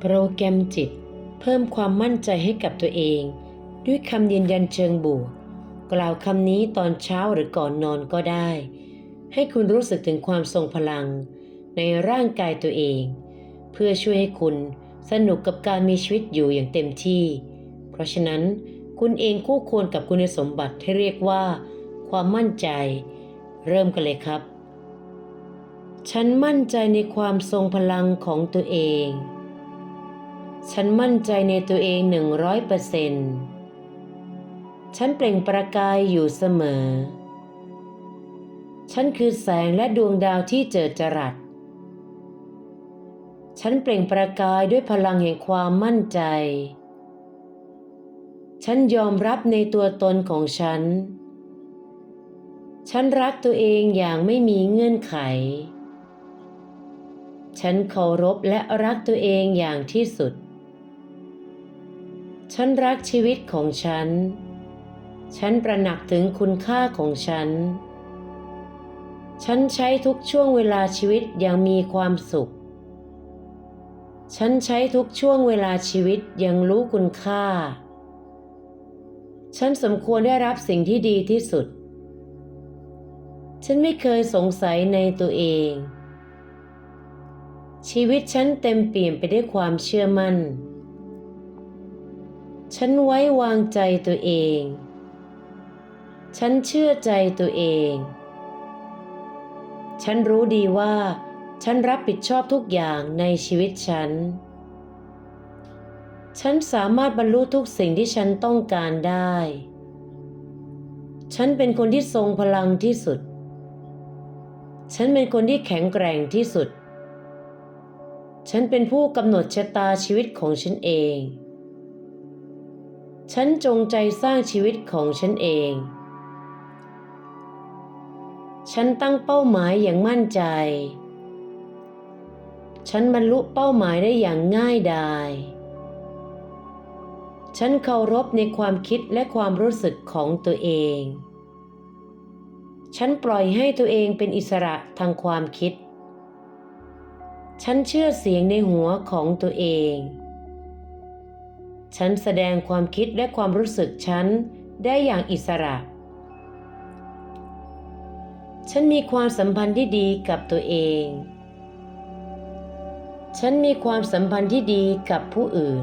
โปรแกรมจิต เพิ่มความมั่นใจให้กับตัวเอง ด้วยคำยืนยันเชิงบวก กล่าวคำนี้ตอนเช้าหรือก่อนนอนก็ได้ ให้คุณรู้สึกถึงความทรงพลัง ในร่างกายตัวเอง เพื่อช่วยให้คุณสนุกกับการมีชีวิตอยู่อย่างเต็มที่ เพราะฉะนั้นคุณเองคู่ควรกับคุณสมบัติที่เรียกว่า ความมั่นใจ เริ่มกันเลยครับ ฉันมั่นใจในความทรงพลังของตัวเอง ฉันมั่นใจในตัวเองหนึ่งร้อยเปอร์เซนต์ฉันเปล่งประกายอยู่เสมอ ฉันคือแสงและดวงดาวที่เจิดจรัส ฉันเปล่งประกายด้วยพลังแห่งความมั่นใจ ฉันยอมรับในตัวตนของฉัน ฉันรักตัวเองอย่างไม่มีเงื่อนไข ฉันเคารพและรักตัวเองอย่างที่สุด ฉันรักชีวิตของฉัน ฉันประหนักถึงคุณค่าของฉัน ฉันใช้ทุกช่วงเวลาชีวิตอย่างมีความสุข ฉันใช้ทุกช่วงเวลาชีวิตอย่างรู้คุณค่า ฉันสมควรได้รับสิ่งที่ดีที่สุด ฉันไม่เคยสงสัยในตัวเอง ชีวิตฉันเต็มเปี่ยมไปด้วยความเชื่อมั่น ฉันไว้วางใจตัวเอง ฉันเชื่อใจตัวเอง ฉันรู้ดีว่า ฉันรับผิดชอบทุกอย่างในชีวิตฉัน ฉันสามารถบรรลุทุกสิ่งที่ฉันต้องการได้ ฉันเป็นคนที่ทรงพลังที่สุด ฉันเป็นคนที่แข็งแกร่งที่สุด ฉันเป็นผู้กำหนดชะตาชีวิตของฉันเอง ฉันจงใจสร้างชีวิตของฉันเอง ฉันตั้งเป้าหมายอย่างมั่นใจ ฉันบรรลุเป้าหมายได้อย่างง่ายดาย ฉันเคารพในความคิดและความรู้สึกของตัวเอง ฉันปล่อยให้ตัวเองเป็นอิสระทางความคิด ฉันเชื่อเสียงในหัวของตัวเอง ฉันแสดงความคิดและความรู้สึกฉันได้อย่างอิสระ ฉันมีความสัมพันธ์ที่ดีกับตัวเอง ฉันมีความสัมพันธ์ที่ดีกับผู้อื่น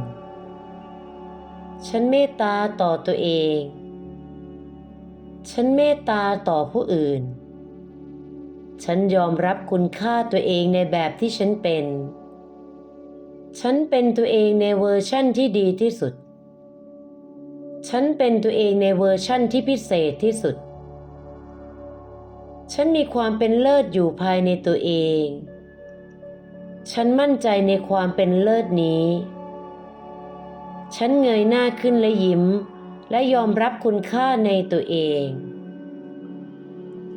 ฉันเมตตาต่อตัวเอง ฉันเมตตาต่อผู้อื่น ฉันยอมรับคุณค่าตัวเองในแบบที่ฉันเป็น ฉันเป็นตัวเองในเวอร์ชั่นที่ดีที่สุด ฉันเป็นตัวเองในเวอร์ชั่นที่พิเศษที่สุด ฉันมีความเป็นเลิศอยู่ภายในตัวเอง ฉันมั่นใจในความเป็นเลิศนี้ ฉันเงยหน้าขึ้นและยิ้ม และยอมรับคุณค่าในตัวเอง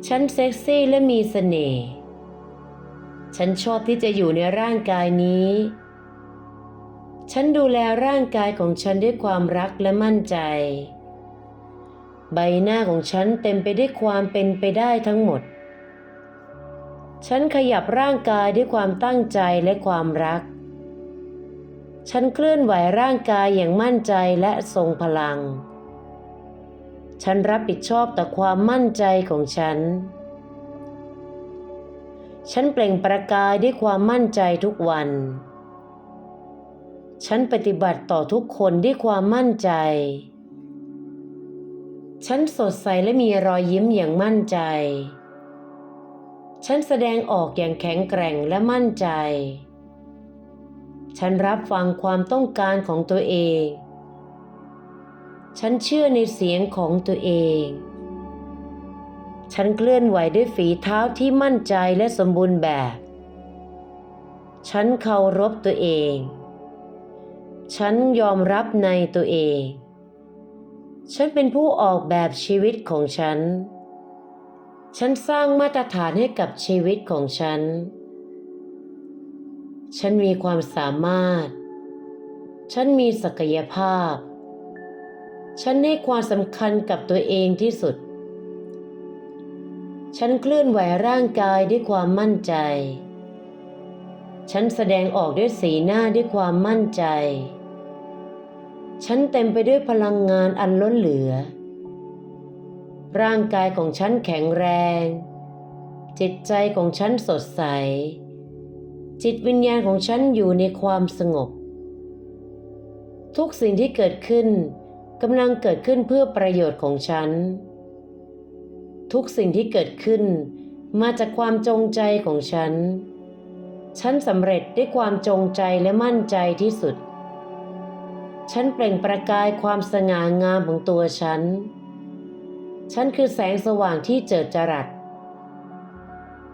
ฉันเซ็กซี่และมีเสน่ห์ ฉันชอบที่จะอยู่ในร่างกายนี้ ฉันดูแลร่างกายของฉันด้วยความรักและมั่นใจ ใบหน้าของฉันเต็มไปด้วยความเป็นไปได้ทั้งหมด ฉันขยับร่างกายด้วยความตั้งใจและความรัก ฉันเคลื่อนไหวร่างกายอย่างมั่นใจและทรงพลัง ฉันรับผิดชอบต่อความมั่นใจของฉัน ฉันเปล่งประกายด้วยความมั่นใจทุกวัน ฉันปฏิบัติต่อทุกคนด้วยความมั่นใจ ฉันสดใสและมีรอยยิ้มอย่างมั่นใจ ฉันแสดงออกอย่างแข็งแกร่งและมั่นใจ ฉันรับฟังความต้องการของตัวเอง ฉันเชื่อในเสียงของตัวเอง ฉันเคลื่อนไหวด้วยฝีเท้าที่มั่นใจและสมบูรณ์แบบ ฉันเคารพตัวเอง ฉันยอมรับในตัวเอง ฉันเป็นผู้ออกแบบชีวิตของฉัน ฉันสร้างมาตรฐานให้กับชีวิตของฉัน ฉันมีความสามารถ ฉันมีศักยภาพ ฉันให้ความสำคัญกับตัวเองที่สุด ฉันเคลื่อนไหวร่างกายด้วยความมั่นใจฉันแสดงออกด้วยสีหน้าด้วยความมั่นใจ ฉันเต็มไปด้วยพลังงานอันล้นเหลือ ร่างกายของฉันแข็งแรง จิตใจของฉันสดใส จิตวิญญาณของฉันอยู่ในความสงบ ทุกสิ่งที่เกิดขึ้นกำลังเกิดขึ้นเพื่อประโยชน์ของฉัน ทุกสิ่งที่เกิดขึ้นมาจากความจงใจของฉัน ฉันสำเร็จด้วยความจงใจและมั่นใจที่สุด ฉันเปล่งประกายความสง่างามของตัวฉัน ฉันคือแสงสว่างที่เจิดจรัส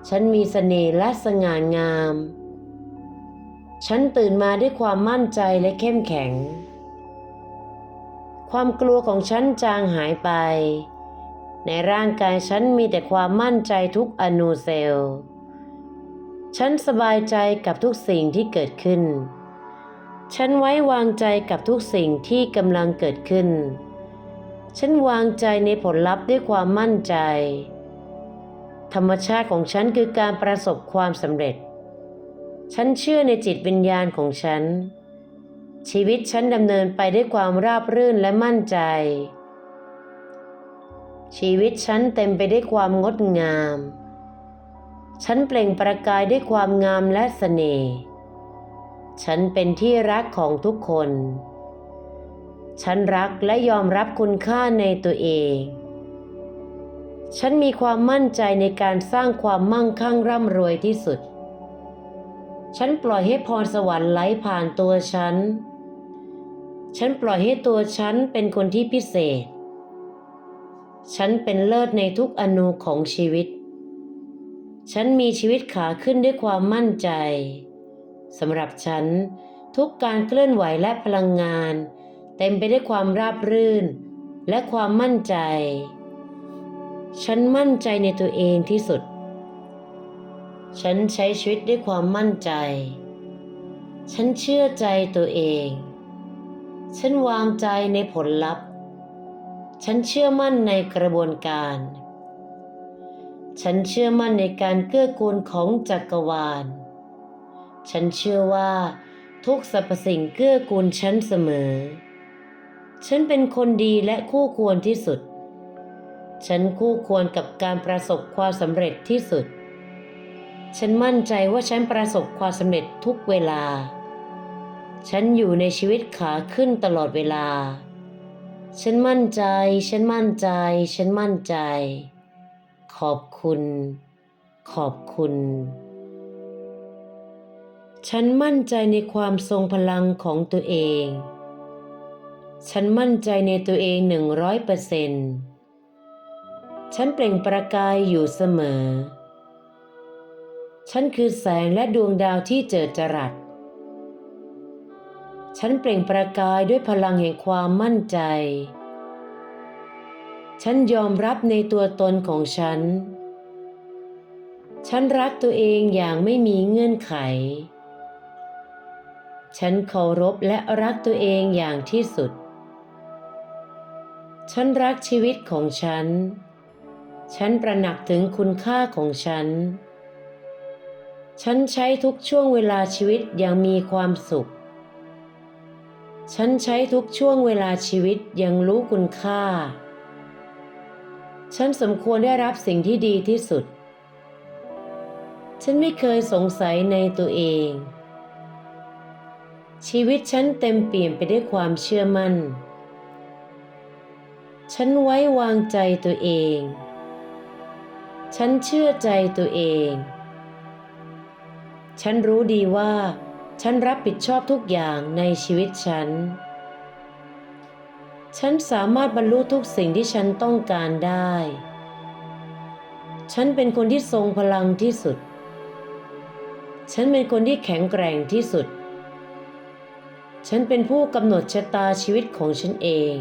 ฉันมีเสน่ห์และสง่างาม ฉันตื่นมาด้วยความมั่นใจและเข้มแข็ง ความกลัวของฉันจางหายไป ในร่างกายฉันมีแต่ความมั่นใจทุกอนูเซลล์ฉันสบายใจกับทุกสิ่งที่เกิดขึ้น ฉันไว้วางใจกับทุกสิ่งที่กำลังเกิดขึ้น ฉันวางใจในผลลัพธ์ด้วยความมั่นใจ ธรรมชาติของฉันคือการประสบความสำเร็จ ฉันเชื่อในจิตวิญญาณของฉัน ชีวิตฉันดำเนินไปด้วยความราบรื่นและมั่นใจ ชีวิตฉันเต็มไปด้วยความงดงาม ฉันเปล่งประกายด้วยความงามและเสน่ห์ ฉันเป็นที่รักของทุกคน ฉันรักและยอมรับคุณค่าในตัวเอง ฉันมีความมั่นใจในการสร้างความมั่งคั่งร่ำรวยที่สุด ฉันปล่อยให้พรสวรรค์ไหลผ่านตัวฉัน ฉันปล่อยให้ตัวฉันเป็นคนที่พิเศษ ฉันเป็นเลิศในทุกอนูของชีวิต ฉันมีชีวิตขาขึ้นด้วยความมั่นใจ สำหรับฉัน ทุกการเคลื่อนไหวและพลังงาน เต็มไปด้วยความราบรื่น และความมั่นใจ ฉันมั่นใจในตัวเองที่สุด ฉันใช้ชีวิตด้วยความมั่นใจ ฉันเชื่อใจตัวเอง ฉันวางใจในผลลัพธ์ ฉันเชื่อมั่นในกระบวนการฉันเชื่อมั่นในการเกื้อกูลของจักรวาล ฉันเชื่อว่า ทุกสรรพสิ่งเกื้อกูลฉันเสมอ ฉันเป็นคนดีและคู่ควรที่สุด ฉันคู่ควรกับการประสบความสำเร็จที่สุด ฉันมั่นใจว่าฉันประสบความสำเร็จทุกเวลา ฉันอยู่ในชีวิตขาขึ้นตลอดเวลา ฉันมั่นใจ ฉันมั่นใจ ฉันมั่นใจ ขอบคุณ ขอบคุณ ฉันมั่นใจในความทรงพลังของตัวเอง ฉันมั่นใจในตัวเองหนึ่งร้อยเปอร์เซนต์ฉันเปล่งประกายอยู่เสมอ ฉันคือแสงและดวงดาวที่เจิดจรัส ฉันเปล่งประกายด้วยพลังแห่งความมั่นใจ ฉันยอมรับในตัวตนของฉันฉันรักตัวเองอย่างไม่มีเงื่อนไข ฉันเคารพและรักตัวเองอย่างที่สุด ฉันรักชีวิตของฉัน ฉันประหนักถึงคุณค่าของฉัน ฉันใช้ทุกช่วงเวลาชีวิตอย่างมีความสุข ฉันใช้ทุกช่วงเวลาชีวิตอย่างรู้คุณค่า ฉันสมควรได้รับสิ่งที่ดีที่สุด ฉันไม่เคยสงสัยในตัวเอง ชีวิตฉันเต็มเปี่ยมไปด้วยความเชื่อมั่น ฉันไว้วางใจตัวเอง ฉันเชื่อใจตัวเอง ฉันรู้ดีว่า ฉันรับผิดชอบทุกอย่างในชีวิตฉัน ฉันสามารถบรรลุทุกสิ่งที่ฉันต้องการได้ ฉันเป็นคนที่ทรงพลังที่สุด ฉันเป็นคนที่แข็งแกร่งที่สุด ฉันเป็นผู้กำหนดชะตาชีวิตของฉันเอง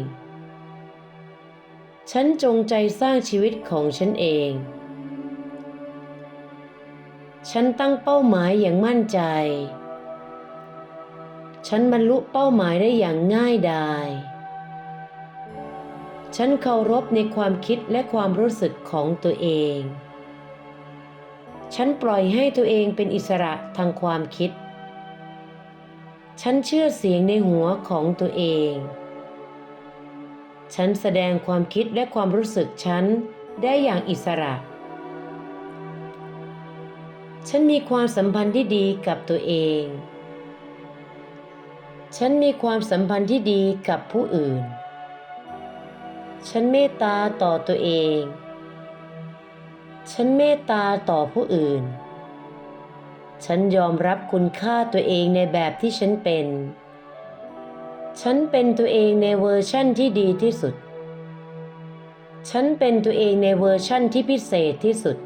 ฉันจงใจสร้างชีวิตของฉันเอง ฉันตั้งเป้าหมายอย่างมั่นใจ ฉันบรรลุเป้าหมายได้อย่างง่ายดาย ฉันเคารพในความคิดและความรู้สึกของตัวเอง ฉันปล่อยให้ตัวเองเป็นอิสระทางความคิด ฉันเชื่อเสียงในหัวของตัวเอง ฉันแสดงความคิดและความรู้สึกฉันได้อย่างอิสระ ฉันมีความสัมพันธ์ที่ดีกับตัวเอง ฉันมีความสัมพันธ์ที่ดีกับผู้อื่น ฉันเมตตาต่อตัวเอง ฉันเมตตาต่อผู้อื่น ฉันยอมรับคุณค่าตัวเองในแบบที่ฉันเป็น ฉันเป็นตัวเองในเวอร์ชั่นที่ดีที่สุด ฉันเป็นตัวเองในเวอร์ชั่นที่พิเศษที่สุด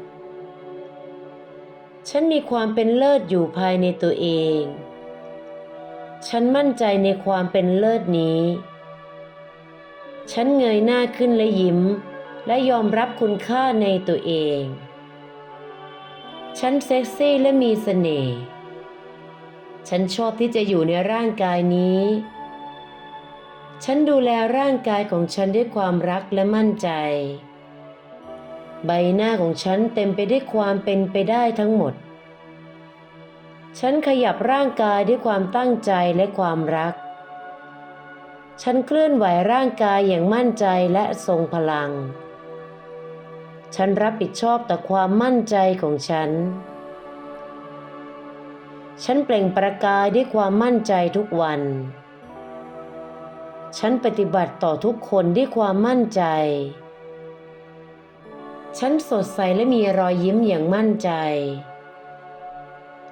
ฉันมีความเป็นเลิศอยู่ภายในตัวเอง ฉันมั่นใจในความเป็นเลิศนี้ ฉันเงยหน้าขึ้นและยิ้ม และยอมรับคุณค่าในตัวเอง ฉันเซ็กซี่และมีเสน่ห์ ฉันชอบที่จะอยู่ในร่างกายนี้ ฉันดูแลร่างกายของฉันด้วยความรักและมั่นใจ ใบหน้าของฉันเต็มไปด้วยความเป็นไปได้ทั้งหมด ฉันขยับร่างกายด้วยความตั้งใจและความรัก ฉันเคลื่อนไหวร่างกายอย่างมั่นใจและทรงพลัง ฉันรับผิดชอบต่อความมั่นใจของฉัน ฉันเปล่งประกายด้วยความมั่นใจทุกวัน ฉันปฏิบัติต่อทุกคนด้วยความมั่นใจ ฉันสดใสและมีรอยยิ้มอย่างมั่นใจ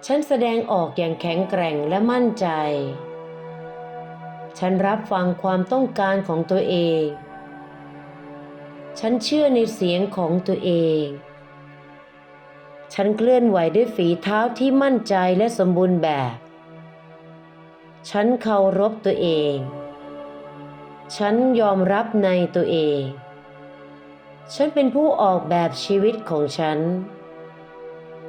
ฉันแสดงออกอย่างแข็งแกร่งและมั่นใจ ฉันรับฟังความต้องการของตัวเอง ฉันเชื่อในเสียงของตัวเอง ฉันเคลื่อนไหวด้วยฝีเท้าที่มั่นใจและสมบูรณ์แบบ ฉันเคารพตัวเอง ฉันยอมรับในตัวเอง ฉันเป็นผู้ออกแบบชีวิตของฉัน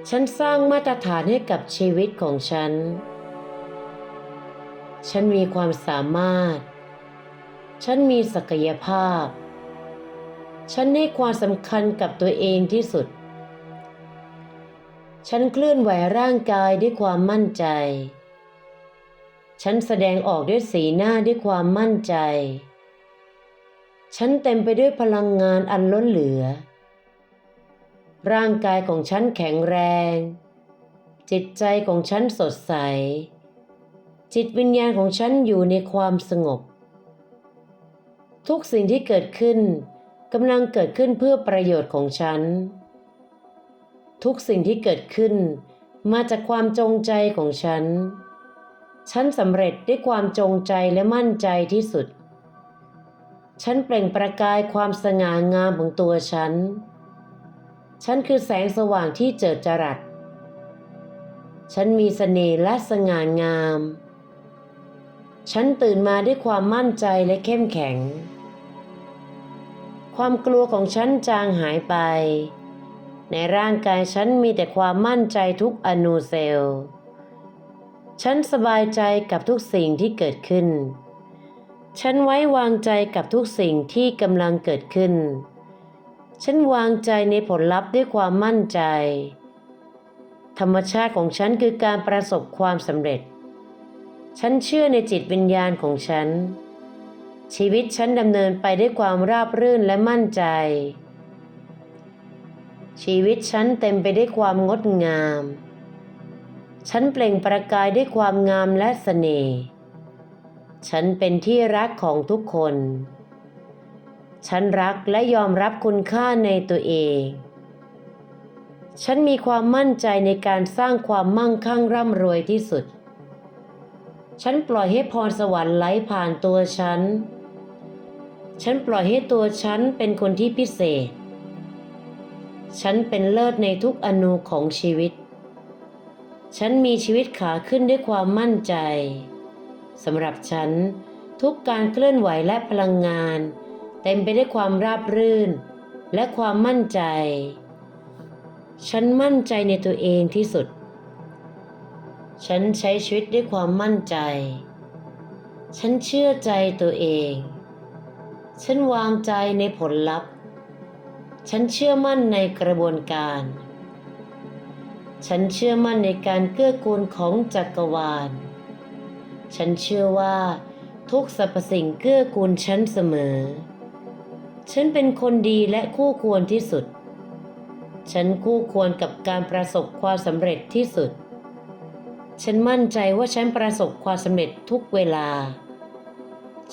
ฉันสร้างมาตรฐานให้กับชีวิตของฉัน ฉันมีความสามารถ ฉันมีศักยภาพ ฉันให้ความสำคัญกับตัวเองที่สุด ฉันเคลื่อนไหวร่างกายด้วยความมั่นใจ ฉันแสดงออกด้วยสีหน้าด้วยความมั่นใจ ฉันเต็มไปด้วยพลังงานอันล้นเหลือ ร่างกายของฉันแข็งแรง จิตใจของฉันสดใส จิตวิญญาณของฉันอยู่ในความสงบ ทุกสิ่งที่เกิดขึ้น กำลังเกิดขึ้นเพื่อประโยชน์ของฉัน ทุกสิ่งที่เกิดขึ้น มาจากความจงใจของฉัน ฉันสำเร็จด้วยความจงใจและมั่นใจที่สุด ฉันเปล่งประกายความสง่างามของตัวฉัน ฉันคือแสงสว่างที่เจิดจรัส ฉันมีเสน่ห์และสง่างาม ฉันตื่นมาด้วยความมั่นใจและเข้มแข็ง ความกลัวของฉันจางหายไป ในร่างกายฉันมีแต่ความมั่นใจทุกอนูเซลล์ฉันสบายใจกับทุกสิ่งที่เกิดขึ้น ฉันไว้วางใจกับทุกสิ่งที่กำลังเกิดขึ้น ฉันวางใจในผลลัพธ์ด้วยความมั่นใจ ธรรมชาติของฉันคือการประสบความสำเร็จ ฉันเชื่อในจิตวิญญาณของฉัน ชีวิตฉันดำเนินไปด้วยความราบรื่นและมั่นใจ ชีวิตฉันเต็มไปด้วยความงดงาม ฉันเปล่งประกายด้วยความงามและเสน่ห์ ฉันเป็นที่รักของทุกคน ฉันรักและยอมรับคุณค่าในตัวเอง ฉันมีความมั่นใจในการสร้างความมั่งคั่งร่ำรวยที่สุดฉันปล่อยให้พรสวรรค์ไหลผ่านตัวฉัน ฉันปล่อยให้ตัวฉันเป็นคนที่พิเศษ ฉันเป็นเลิศในทุกอนูของชีวิต ฉันมีชีวิตขาขึ้นด้วยความมั่นใจสำหรับฉัน ทุกการเคลื่อนไหวและพลังงาน เต็มไปด้วยความราบรื่น และความมั่นใจ ฉันมั่นใจในตัวเองที่สุด ฉันใช้ชีวิตด้วยความมั่นใจ ฉันเชื่อใจตัวเอง ฉันวางใจในผลลัพธ์ ฉันเชื่อมั่นในกระบวนการ ฉันเชื่อมั่นในการเกื้อกูลของจักรวาล ฉันเชื่อว่าทุกสรรพสิ่งเกื้อกูลฉันเสมอ ฉันเป็นคนดีและคู่ควรที่สุด ฉันคู่ควรกับการประสบความสำเร็จที่สุด ฉันมั่นใจว่าฉันประสบความสำเร็จทุกเวลา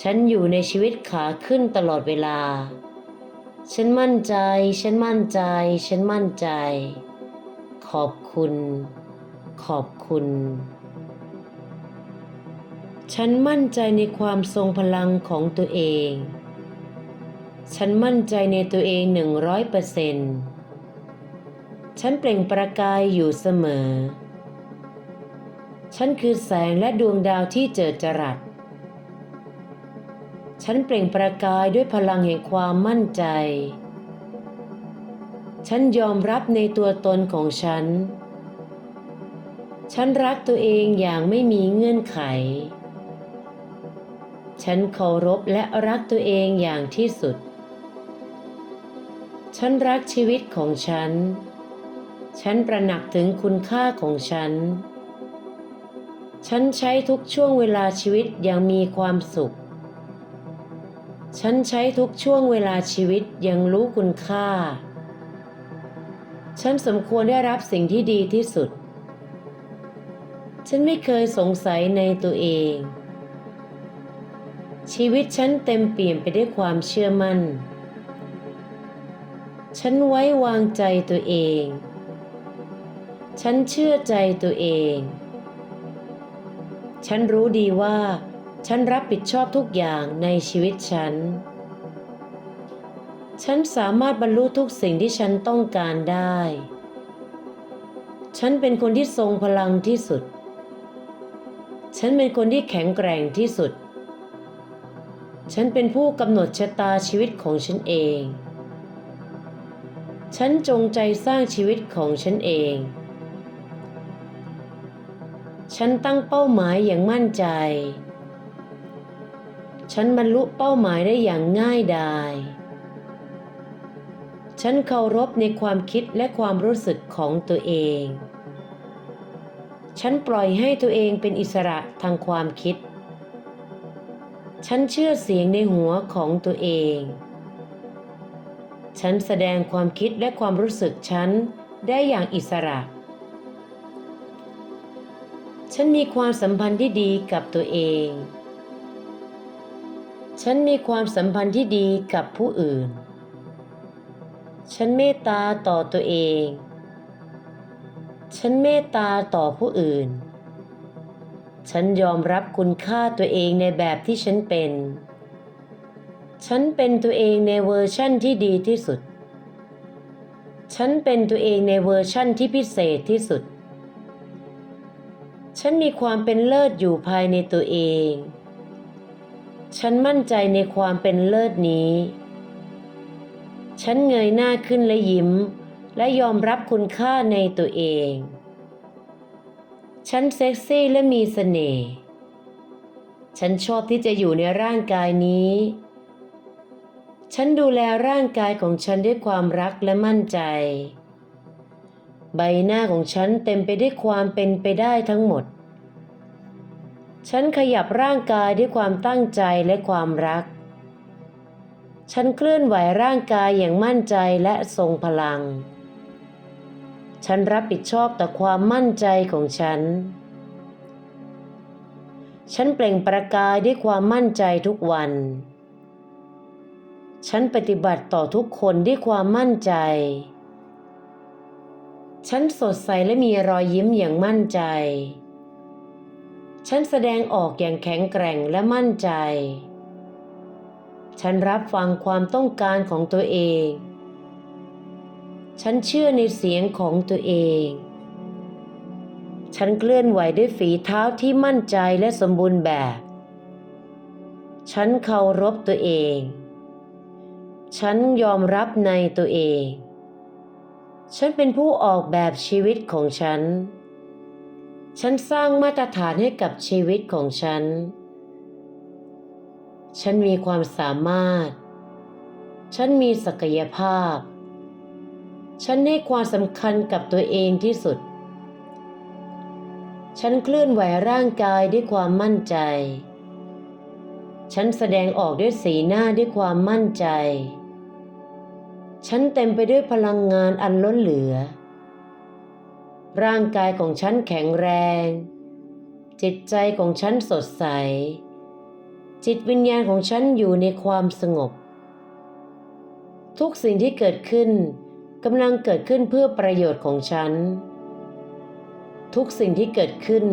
ฉันอยู่ในชีวิตขาขึ้นตลอดเวลา ฉันมั่นใจ ฉันมั่นใจ ฉันมั่นใจ ขอบคุณ ขอบคุณ ฉันมั่นใจในความทรงพลังของตัวเอง ฉันมั่นใจในตัวเองหนึ่งร้อยเปอร์เซนต์ฉันเปล่งประกายอยู่เสมอ ฉันคือแสงและดวงดาวที่เจิดจรัส ฉันเปล่งประกายด้วยพลังแห่งความมั่นใจ ฉันยอมรับในตัวตนของฉัน ฉันรักตัวเองอย่างไม่มีเงื่อนไข ฉันเคารพและรักตัวเองอย่างที่สุด ฉันรักชีวิตของฉัน ฉันประหนักถึงคุณค่าของฉัน ฉันใช้ทุกช่วงเวลาชีวิตอย่างมีความสุข ฉันใช้ทุกช่วงเวลาชีวิตย่างรู้คุณค่า ฉันสมควรได้รับสิ่งที่ดีที่สุด ฉันไม่เคยสงสัยในตัวเอง ชีวิตฉันเต็มเปี่ยมไปด้วยความเชื่อมั่น ฉันไว้วางใจตัวเอง ฉันเชื่อใจตัวเอง ฉันรู้ดีว่า ฉันรับผิดชอบทุกอย่างในชีวิตฉัน ฉันสามารถบรรลุทุกสิ่งที่ฉันต้องการได้ ฉันเป็นคนที่ทรงพลังที่สุด ฉันเป็นคนที่แข็งแกร่งที่สุด ฉันเป็นผู้กำหนดชะตาชีวิตของฉันเอง ฉันจงใจสร้างชีวิตของฉันเอง ฉันตั้งเป้าหมายอย่างมั่นใจ ฉันบรรลุเป้าหมายได้อย่างง่ายดาย ฉันเคารพในความคิดและความรู้สึกของตัวเอง ฉันปล่อยให้ตัวเองเป็นอิสระทางความคิด ฉันเชื่อเสียงในหัวของตัวเอง ฉันแสดงความคิดและความรู้สึกฉันได้อย่างอิสระ ฉันมีความสัมพันธ์ที่ดีกับตัวเอง ฉันมีความสัมพันธ์ที่ดีกับผู้อื่น ฉันเมตตาต่อตัวเอง ฉันเมตตาต่อผู้อื่น ฉันยอมรับคุณค่าตัวเองในแบบที่ฉันเป็น ฉันเป็นตัวเองในเวอร์ชั่นที่ดีที่สุด ฉันเป็นตัวเองในเวอร์ชั่นที่พิเศษที่สุด ฉันมีความเป็นเลิศอยู่ภายในตัวเอง ฉันมั่นใจในความเป็นเลิศนี้ ฉันเงยหน้าขึ้นและยิ้ม และยอมรับคุณค่าในตัวเอง ฉันเซ็กซี่และมีเสน่ห์ ฉันชอบที่จะอยู่ในร่างกายนี้ ฉันดูแลร่างกายของฉันด้วยความรักและมั่นใจ ใบหน้าของฉันเต็มไปด้วยความเป็นไปได้ทั้งหมด ฉันขยับร่างกายด้วยความตั้งใจและความรัก ฉันเคลื่อนไหวร่างกายอย่างมั่นใจและทรงพลัง ฉันรับผิดชอบต่อความมั่นใจของฉัน ฉันเปล่งประกายด้วยความมั่นใจทุกวัน ฉันปฏิบัติต่อทุกคนด้วยความมั่นใจ ฉันสดใสและมีรอยยิ้มอย่างมั่นใจ ฉันแสดงออกอย่างแข็งแกร่งและมั่นใจ ฉันรับฟังความต้องการของตัวเอง ฉันเชื่อในเสียงของตัวเอง ฉันเคลื่อนไหวด้วยฝีเท้าที่มั่นใจและสมบูรณ์แบบ ฉันเคารพตัวเอง ฉันยอมรับในตัวเอง ฉันเป็นผู้ออกแบบชีวิตของฉัน ฉันสร้างมาตรฐานให้กับชีวิตของฉัน ฉันมีความสามารถ ฉันมีศักยภาพ ฉันให้ความสำคัญกับตัวเองที่สุด ฉันเคลื่อนไหวร่างกายด้วยความมั่นใจ ฉันแสดงออกด้วยสีหน้าด้วยความมั่นใจ ฉันเต็มไปด้วยพลังงานอันล้นเหลือ ร่างกายของฉันแข็งแรง จิตใจของฉันสดใส จิตวิญญาณของฉันอยู่ในความสงบ ทุกสิ่งที่เกิดขึ้นกำลังเกิดขึ้นเพื่อประโยชน์ของฉัน ทุกสิ่งที่เกิดขึ้น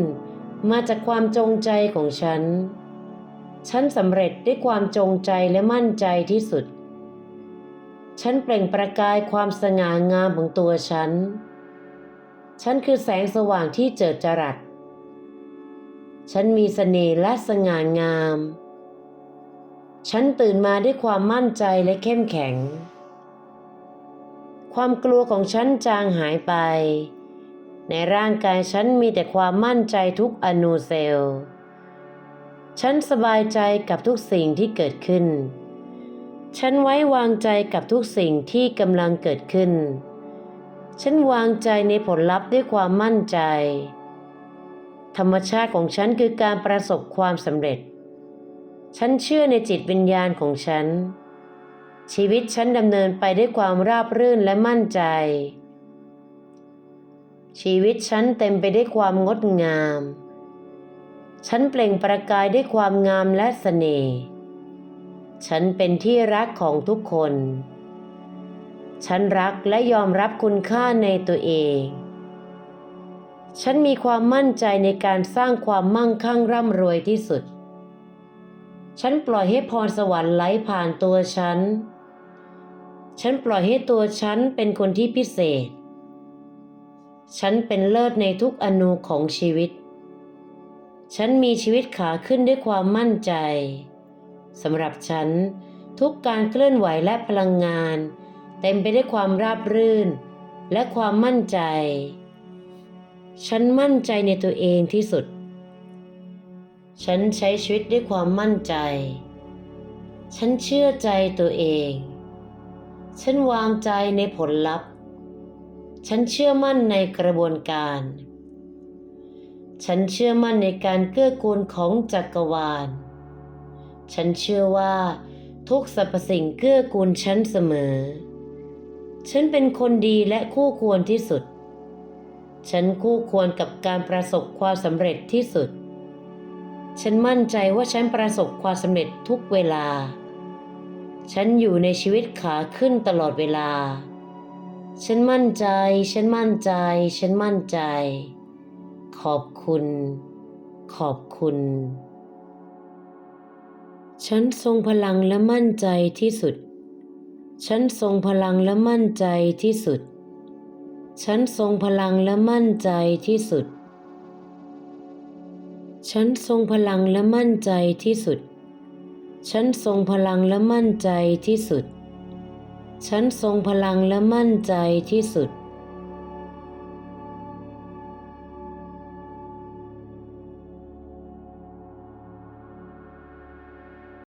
มาจากความจงใจของฉัน ฉันสำเร็จด้วยความจงใจและมั่นใจที่สุด ฉันเปล่งประกายความสง่างามของตัวฉัน ฉันคือแสงสว่างที่เจิดจรัส ฉันมีเสน่ห์และสง่างาม ฉันตื่นมาด้วยความมั่นใจและเข้มแข็ง ความกลัวของฉันจางหายไป ในร่างกายฉันมีแต่ความมั่นใจทุกอนูเซลล์ ฉันสบายใจกับทุกสิ่งที่เกิดขึ้น ฉันไว้วางใจกับทุกสิ่งที่กำลังเกิดขึ้น ฉันวางใจในผลลัพธ์ด้วยความมั่นใจ ธรรมชาติของฉันคือการประสบความสำเร็จ ฉันเชื่อในจิตวิญญาณของฉัน ชีวิตฉันดำเนินไปด้วยความราบรื่นและมั่นใจ ชีวิตฉันเต็มไปด้วยความงดงาม ฉันเปล่งประกายด้วยความงามและเสน่ห์ ฉันเป็นที่รักของทุกคน ฉันรักและยอมรับคุณค่าในตัวเอง ฉันมีความมั่นใจในการสร้างความมั่งคั่งร่ำรวยที่สุด ฉันปล่อยให้พรสวรรค์ไหลผ่านตัวฉัน ฉันปล่อยให้ตัวฉันเป็นคนที่พิเศษ ฉันเป็นเลิศในทุกอนูของชีวิต ฉันมีชีวิตขาขึ้นด้วยความมั่นใจสำหรับฉัน ทุกการเคลื่อนไหวและพลังงาน เต็มไปด้วยความราบรื่น และความมั่นใจ ฉันมั่นใจในตัวเองที่สุด ฉันใช้ชีวิตด้วยความมั่นใจ ฉันเชื่อใจตัวเอง ฉันวางใจในผลลัพธ์ ฉันเชื่อมั่นในกระบวนการ ฉันเชื่อมั่นในการเกื้อกูลของจักรวาล ฉันเชื่อว่าทุกสรรพสิ่งเกื้อกูลฉันเสมอ ฉันเป็นคนดีและคู่ควรที่สุด ฉันคู่ควรกับการประสบความสำเร็จที่สุด ฉันมั่นใจว่าฉันประสบความสำเร็จทุกเวลา ฉันอยู่ในชีวิตขาขึ้นตลอดเวลา ฉันมั่นใจ ฉันมั่นใจ ฉันมั่นใจ ขอบคุณ ขอบคุณ ฉันทรงพลังและมั่นใจที่สุด ฉันทรงพลังและมั่นใจที่สุด ฉันทรงพลังและมั่นใจที่สุด ฉันทรงพลังและมั่นใจที่สุด ฉันทรงพลังและมั่นใจที่สุด ฉันทรงพลังและมั่นใจที่สุด